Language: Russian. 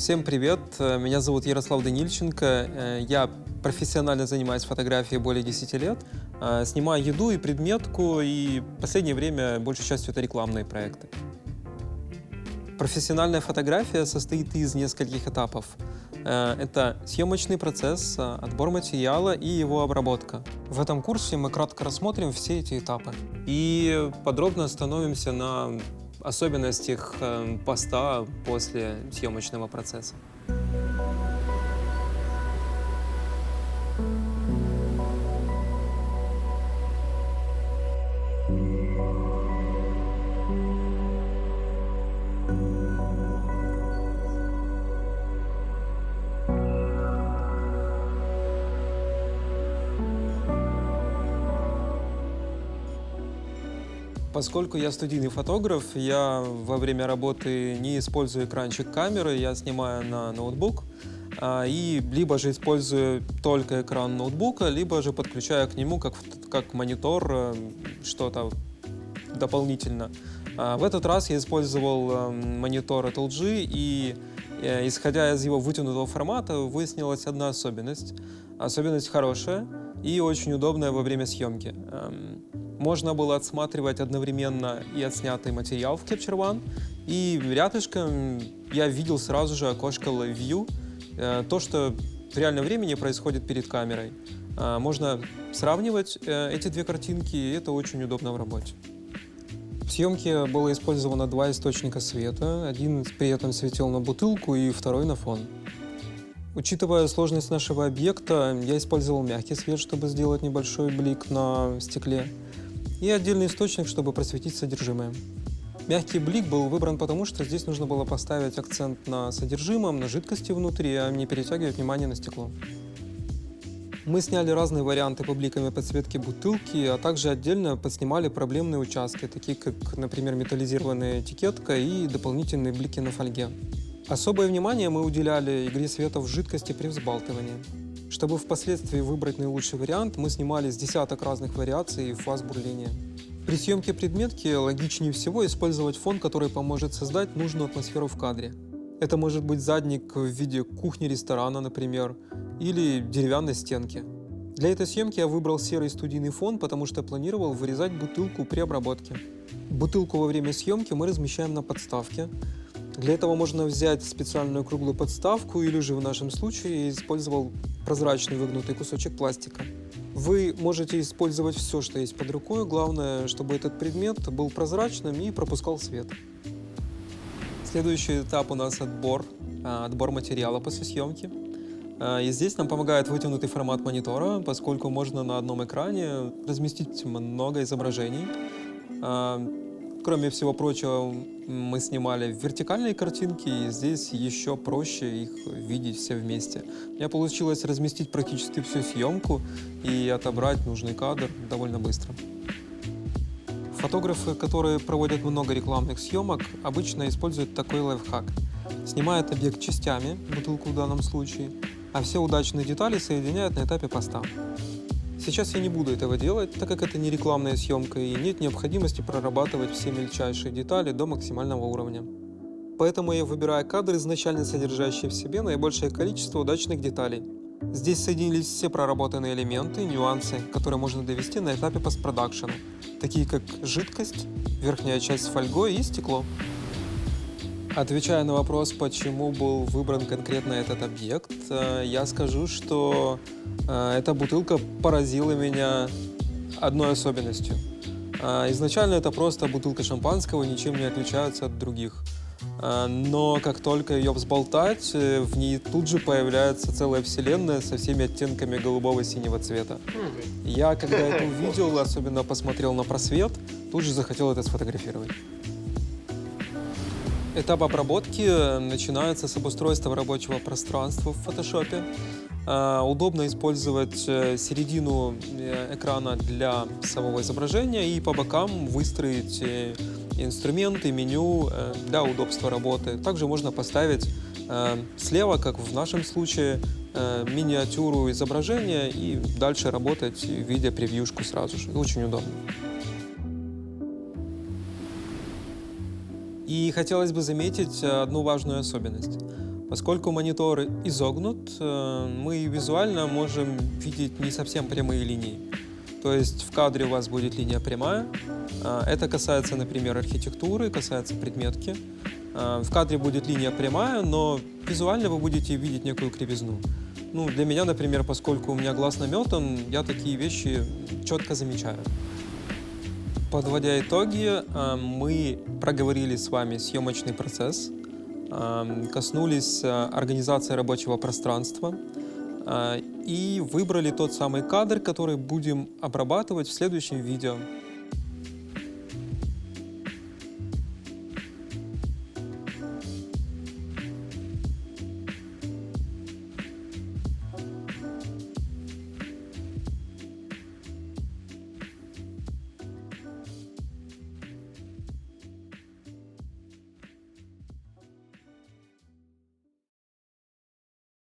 Всем привет, э, меня зовут Ярослав Данильченко, Э, я профессионально занимаюсь фотографией более 10 лет, Э, снимаю еду и предметку, и в последнее время большей частью это рекламные проекты. Профессиональная фотография состоит из нескольких этапов. Это съемочный процесс, отбор материала и его обработка. В этом курсе мы кратко рассмотрим все эти этапы и подробно остановимся на особенностях э, поста после съемочного процесса. Поскольку я студийный фотограф, я во время работы не использую экранчик камеры, я снимаю на ноутбук, а, и либо же использую только экран ноутбука, либо же подключаю к нему как, как монитор э, что-то дополнительно. А, В этот раз я использовал э, монитор от LG, и э, исходя из его вытянутого формата, выяснилась одна особенность. Особенность хорошая и очень удобная во время съемки. Можно было отсматривать одновременно и отснятый материал в Capture One, и рядышком я видел сразу же окошко Live View, э, то, что в реальном времени происходит перед камерой. А, Можно сравнивать э, эти две картинки, и это очень удобно в работе. В съемке было использовано два источника света. Один при этом светил на бутылку и второй на фон. Учитывая сложность нашего объекта, я использовал мягкий свет, чтобы сделать небольшой блик на стекле, и отдельный источник, чтобы просветить содержимое. Мягкий блик был выбран потому, что здесь нужно было поставить акцент на содержимом, на жидкости внутри, а не перетягивать внимание на стекло. Мы сняли разные варианты по бликами подсветки бутылки, а также отдельно подснимали проблемные участки, такие как, например, металлизированная этикетка и дополнительные блики на фольге. Особое внимание мы уделяли игре света в жидкости при взбалтывании. Чтобы впоследствии выбрать наилучший вариант, мы снимали с десяток разных вариаций фаз бурления. При съемке предметки логичнее всего использовать фон, который поможет создать нужную атмосферу в кадре. Это может быть задник в виде кухни-ресторана, например, или деревянной стенки. Для этой съемки я выбрал серый студийный фон, потому что планировал вырезать бутылку при обработке. Бутылку во время съемки мы размещаем на подставке. Для этого можно взять специальную круглую подставку или же в нашем случае использовал прозрачный выгнутый кусочек пластика. Вы можете использовать все, что есть под рукой, главное, чтобы этот предмет был прозрачным и пропускал свет. Следующий этап у нас отбор, а, отбор материала после съемки. А, И здесь нам помогает вытянутый формат монитора, поскольку можно на одном экране разместить много изображений. Кроме всего прочего, мы снимали вертикальные картинки, и здесь еще проще их видеть все вместе. У меня получилось разместить практически всю съемку и отобрать нужный кадр довольно быстро. Фотографы, которые проводят много рекламных съемок, обычно используют такой лайфхак. Снимают объект частями, бутылку в данном случае, а все удачные детали соединяют на этапе поста. Сейчас я не буду этого делать, так как это не рекламная съемка и нет необходимости прорабатывать все мельчайшие детали до максимального уровня. Поэтому я выбираю кадр, изначально содержащий в себе наибольшее количество удачных деталей. Здесь соединились все проработанные элементы, нюансы, которые можно довести на этапе постпродакшена, такие как жидкость, верхняя часть с фольгой и стекло. Отвечая на вопрос, почему был выбран конкретно этот объект, э, я скажу, что эта бутылка поразила меня одной особенностью. Э, Изначально это просто бутылка шампанского, ничем не отличается от других. Э, Но как только ее взболтать, э, в ней тут же появляется целая вселенная со всеми оттенками голубого и синего цвета. Я, когда это увидел, особенно посмотрел на просвет, тут же захотел это сфотографировать. Этап обработки э, начинается с обустройства рабочего пространства в фотошопе. Э, Удобно использовать э, середину э, экрана для самого изображения и по бокам выстроить инструменты, меню для удобства работы. Также можно поставить слева, как в нашем случае, миниатюру изображения и дальше работать, видя превьюшку сразу же. Очень удобно. И хотелось бы заметить одну важную особенность. Поскольку монитор изогнут, э, мы визуально можем видеть не совсем прямые линии. То есть в кадре у вас будет линия прямая. А, Это касается, например, архитектуры, касается предметки. А, В кадре будет линия прямая, но визуально вы будете видеть некую кривизну. Ну, для меня, например, поскольку у меня глаз наметан, я такие вещи четко замечаю. Подводя итоги, а, мы проговорили с вами съемочный процесс, коснулись а, организации рабочего пространства а, и выбрали тот самый кадр, который будем обрабатывать в следующем видео.